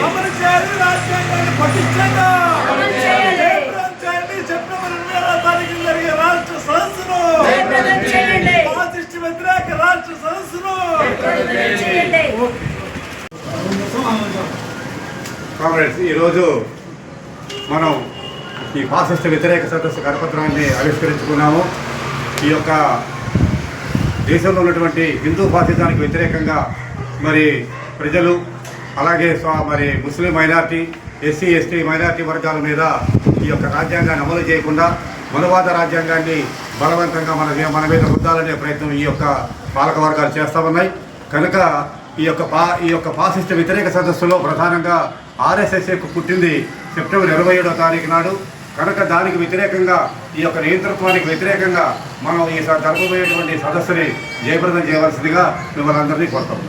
అమలు చేయాలి రాజ్యాంగాన్ని వ్యతిరేక రాష్ట్ర సదస్సును కామ్రేడ్స్ ఈరోజు మనం ఈ ఫాసిస్ట్ వ్యతిరేక సదస్సు కరపత్రాన్ని ఆవిష్కరించుకున్నాము. ఈ యొక్క దేశంలో ఉన్నటువంటి హిందూ ఫాసిజానికి వ్యతిరేకంగా మరి ప్రజలు అలాగే మరి Muslim minority SC ST minority వర్గాల మీద ఈ యొక్క రాజ్యాంగాన్ని అమలు చేయకుండా మనువాద రాజ్యాంగాన్ని బలవంతంగా మన మన మీద రుద్దాలనే ప్రయత్నం ఈ యొక్క పాలక వర్గాలు ఉన్నాయి. కనుక ఈ యొక్క పా ఈ యొక్క పాసిస్ట్ వ్యతిరేక సదస్సులో ప్రధానంగా ఆర్ఎస్ఎస్ఏకు పుట్టింది సెప్టెంబర్ ఇరవై ఏడో తారీఖు నాడు. కనుక దానికి వ్యతిరేకంగా ఈ యొక్క నియంతృత్వానికి వ్యతిరేకంగా మనం ఈ స- జరగబోయేటువంటి సదస్సుని జయప్రదం చేయవలసిందిగా మిమ్మల్ని అందరినీ కోరుతాం